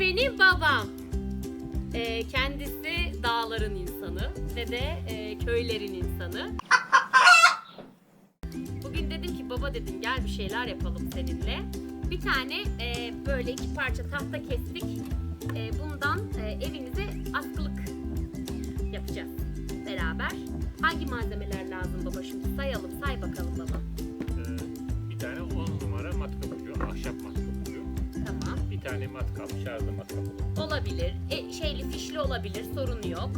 Benim babam. Ee, kendisi dağların insanı ve de e, köylerin insanı. Bugün dedim ki baba dedim gel bir şeyler yapalım seninle. Bir tane e, böyle iki parça tahta kestik. E, bundan e, evimize askılık yapacağız beraber. Hangi malzemeler lazım baba şimdi sayalım say bakalım baba. Ee, bir tane 10 numara matkap ucu, ahşap matkap. Bir tane matkap, şarjlı matkap ucu. Olabilir. E, şeyli fişli olabilir. Sorun yok.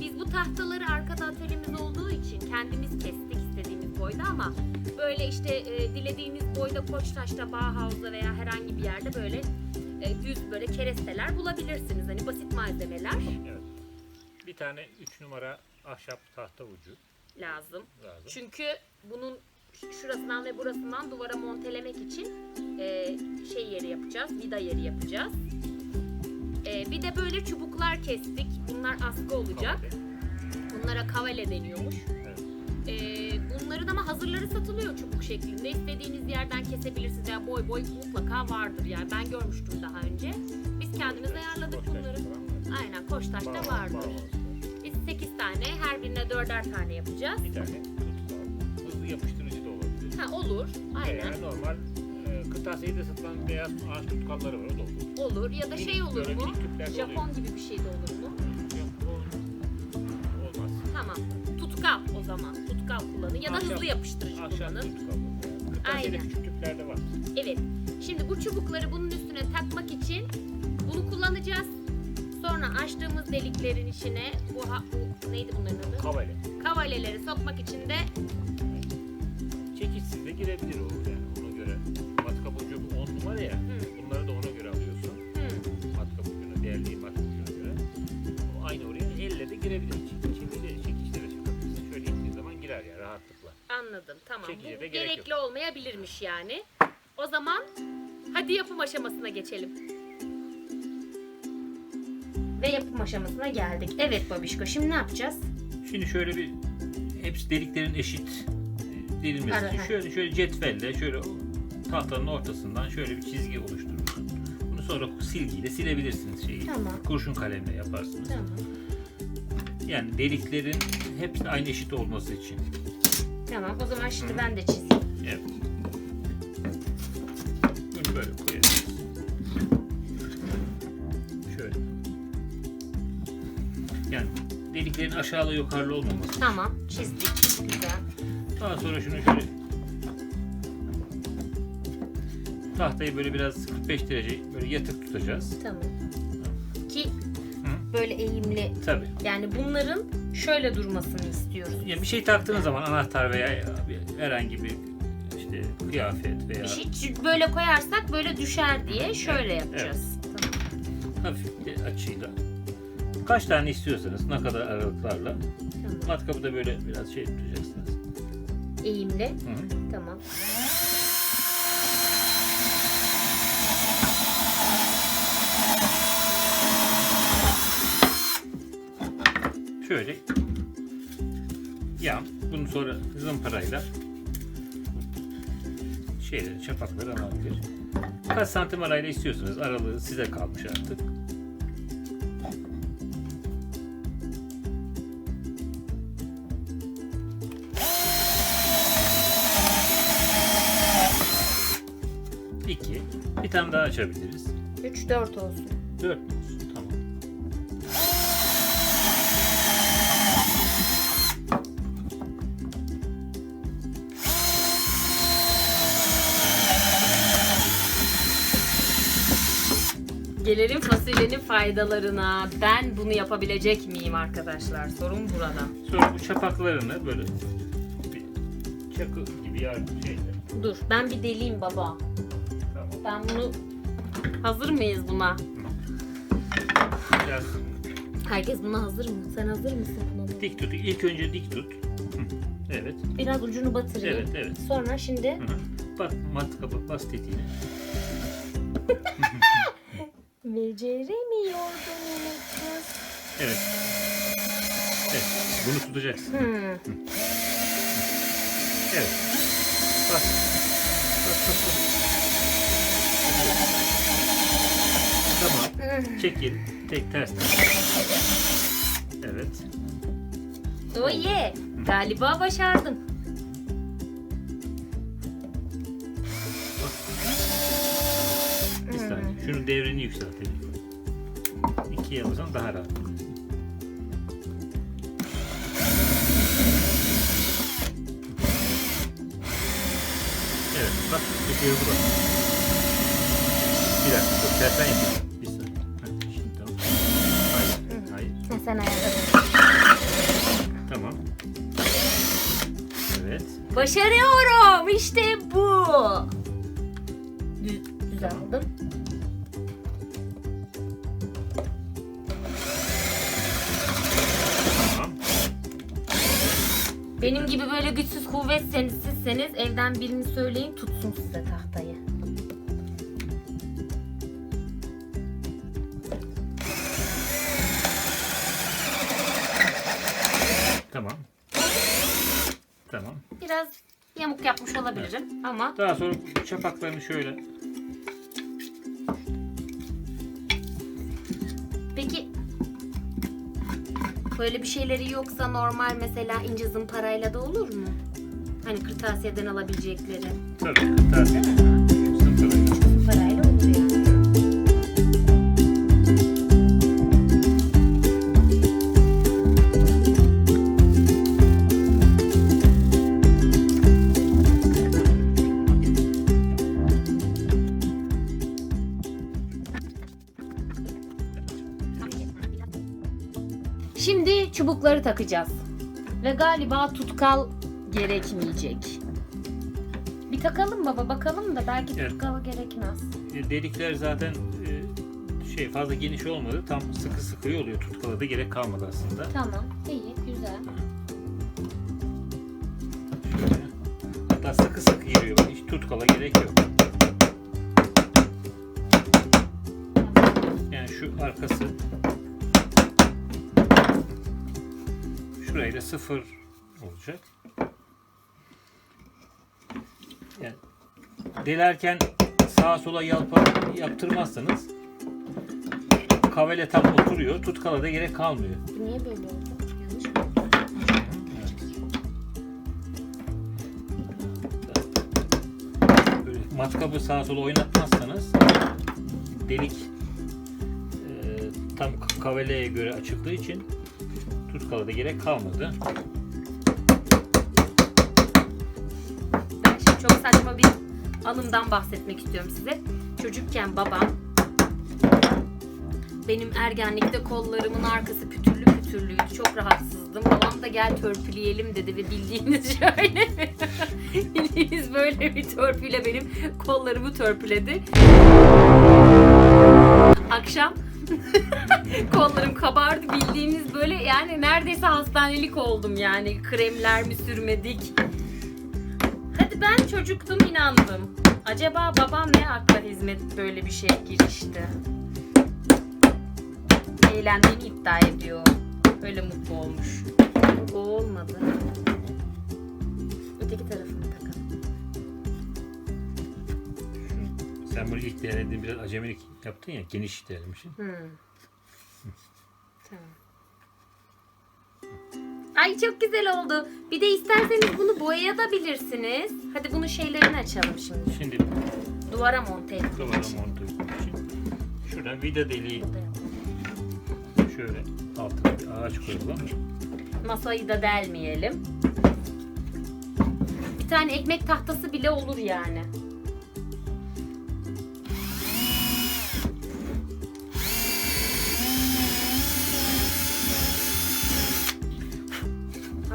Biz bu tahtaları arkada atölyemiz olduğu için kendimiz kestik istediğimiz boyda ama böyle işte e, dilediğiniz boyda Koçtaş'ta, Bauhaus'da veya herhangi bir yerde böyle e, düz böyle keresteler bulabilirsiniz. Hani basit malzemeler Evet. Bir tane 3 numara ahşap tahta ucu lazım. lazım. Çünkü bunun şurasından ve burasından duvara montelemek için e, şey yeri yapacağız, vida yeri yapacağız. E, bir de böyle çubuklar kestik. Bunlar askı olacak. Bunlara kavale deniyormuş. Ee, bunların ama hazırları satılıyor çubuk şeklinde. İstediğiniz yerden kesebilirsiniz. Yani boy boy mutlaka vardır yani. Ben görmüştüm daha önce. Biz kendimiz ayarladık bunları. Aynen Koçtaş'ta vardır. Biz 8 tane, her birine 4'er tane yapacağız. Bir tane olur, aynen. Veya normal e, kırtasiyede satılan beyaz ağaç tutkalları var o da olur. Olur ya da Minik, şey olur böyle mu? minik tüpler de Japon gibi bir şey de olur mu? Olmaz. Tamam. Tutkal o zaman. Tutkal kullanın ya da Ahşap- hızlı yapıştırıcı Ahşap kullanın. tutkal. Kırtasiyede Aynen. küçük tüplerde var. Evet. Şimdi bu çubukları bunun üstüne takmak için bunu kullanacağız. Sonra açtığımız deliklerin içine bu, ha- bu neydi bunların adı? Kavale. Kavaleleri sokmak için de de girebilir o yani ona göre. Matkap ucu 10 numara ya. Hı. Bunları da ona göre alıyorsun. hmm, Matkap ucuna, değerli matkap ucuna göre. O aynı oraya elle de girebilir. Çekiçle de çıkabilirsin. Şöyle ittiğin zaman girer ya rahatlıkla. anladım. Tamam. Çekice Bu de gerek gerekli olmayabilirmiş yani. O zaman hadi yapım aşamasına geçelim. Ve yapım aşamasına geldik. Evet babişko şimdi ne yapacağız? Şimdi şöyle bir hepsi deliklerin eşit Ara- için şöyle şöyle cetvelle şöyle tahtanın ortasından şöyle bir çizgi oluşturursun. Bunu sonra silgiyle silebilirsiniz şeyi. Tamam. Kurşun kalemle yaparsınız. Tamam. Yani deliklerin hepsi aynı eşit olması için. Tamam. O zaman şimdi Hı. ben de çizeyim. Evet. Bunu böyle koyacağız. Şöyle. Yani deliklerin aşağıda yukarıda olmaması. Tamam. Çizdik. Güzel. Daha sonra şunu şöyle tahtayı böyle biraz 45 derece böyle yatık tutacağız. Tamam. Ki Hı. böyle eğimli Tabii. yani bunların şöyle durmasını istiyoruz. Yani bir şey taktığınız zaman anahtar veya herhangi bir işte kıyafet veya Bir şey böyle koyarsak böyle düşer diye şöyle yapacağız. hafif bir açıyla kaç tane istiyorsanız ne kadar aralıklarla Tamam. matkabı da böyle biraz şey tutacaksınız. Eğimli. Hı. Tamam. Şöyle yan bunu sonra zımparayla şeyleri çapakları alabilir. Kaç santim arayla istiyorsanız aralığı size kalmış artık. Bir tane daha açabiliriz. 3-4 olsun. Dört mü olsun? Tamam. Gelelim fasulyenin faydalarına. Ben bunu yapabilecek miyim arkadaşlar? Sorun burada. Sonra bu çapaklarını böyle bir çakı gibi yardım şeyle. Dur ben bir deliyim baba. Ben bunu... Hazır mıyız buna? Biraz Herkes buna hazır mı? Sen hazır mısın buna? dik tut. İlk önce dik tut. Hı. Evet. Biraz ucunu batırayım. Evet, evet. Sonra şimdi Hı. Bak matkabı bas tetiğine. beceremiyordum kız. Evet. Evet. Bunu tutacaksın. Hmm. Evet. Bas. Bas bas bas. Tamam. Çekil. Tek ters. Evet. Yeah. Galiba başardın. Bir saniye. Şunun devrini yükseltelim. İkiye alırsan daha rahat. Evet bak çekiyoruz bak. Bir dakika dur tersten yapayım. Sen ayarladın. Tamam. Evet. Başarıyorum. İşte bu. Düz, düz aldım. Tamam. Benim gibi böyle güçsüz kuvvetseniz sizseniz evden birini söyleyin tutsun size tahtayı. Tamam. Tamam. Biraz yamuk yapmış olabilirim ama Daha sonra çapaklarını şöyle peki böyle bir şeyleri yoksa normal mesela ince zımparayla da olur mu? Hani kırtasiyeden alabilecekleri. tabii kırtasiye. Sınıflarıyla. Çubukları takacağız. Ve galiba tutkal gerekmeyecek. Bir takalım baba bakalım da belki Evet. tutkal gerekmez. E, Delikler zaten e, şey fazla geniş olmadı. Tam sıkı sıkı oluyor. Tutkala da gerek kalmadı aslında. Tamam iyi güzel. Şöyle. Hatta sıkı sıkı giriyor. Bak, Hiç tutkala gerek yok. Yani şu arkası şurayı da sıfır olacak. Yani delerken sağa sola yalpa yaptırmazsanız kavele tam oturuyor. Tutkala da gerek kalmıyor. Niye böyle oldu? Yanlış mı? Böyle matkabı sağa sola oynatmazsanız delik e, tam kaveleye göre açıldığı için tutkala da gerek kalmadı. Ben şimdi çok saçma bir anımdan bahsetmek istiyorum size. Çocukken babam benim ergenlikte kollarımın arkası pütürlü pütürlüydü. Çok rahatsızdım. Babam da gel törpüleyelim dedi ve bildiğiniz şöyle bildiğiniz böyle bir törpüyle benim kollarımı törpüledi. Akşam kollarım kabardı bildiğiniz böyle yani neredeyse hastanelik oldum yani kremler mi sürmedik Hadi ben çocuktum inandım. Acaba babam ne akla hizmet böyle bir şeye girişti? Eğlendiğini iddia ediyor. Öyle mutlu olmuş. O olmadı. Öteki tarafını Sen bunu ilk denediğin biraz acemilik yaptın ya geniş denemişsin. Hmm. Tamam. Ay çok güzel oldu. Bir de isterseniz bunu boyayabilirsiniz. Hadi bunun şeylerini açalım şimdi. Şimdi Duvara monte etmek duvara monte etmek için şuradan vida deliği şöyle altına bir ağaç koyalım. Masayı da delmeyelim. Bir tane ekmek tahtası bile olur yani.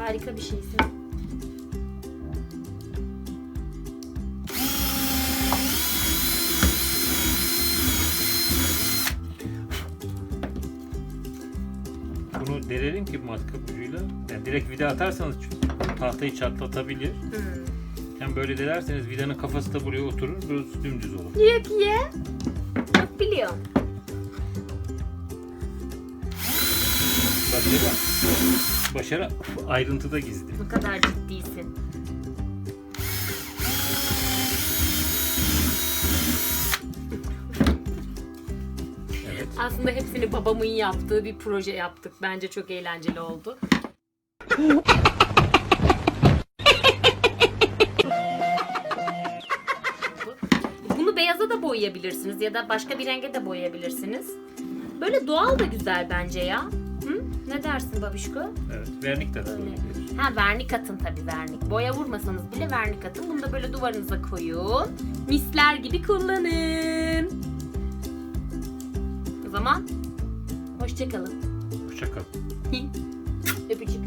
Harika bir şeysin. Bunu delelim ki matkap ucuyla. Yani direkt vida atarsanız tahtayı çatlatabilir. Hmm. Yani böyle delerseniz vidanın kafası da buraya oturur. Böyle dümdüz olur. Yok ya. Çok biliyorum. Başarı, başarı ayrıntıda gizli. Bu kadar ciddiysin. Evet. Aslında hepsini babamın yaptığı bir proje yaptık. Bence çok eğlenceli oldu. Bunu beyaza da boyayabilirsiniz ya da başka bir renge de boyayabilirsiniz. Böyle doğal da güzel bence ya. Ne dersin babişko? Evet. Vernik de kullanabiliyoruz. Ha vernik atın tabii vernik. Boya vurmasanız bile vernik atın. Bunu da böyle duvarınıza koyun. Misler gibi kullanın. O zaman hoşçakalın. Hoşçakalın. Öpücük.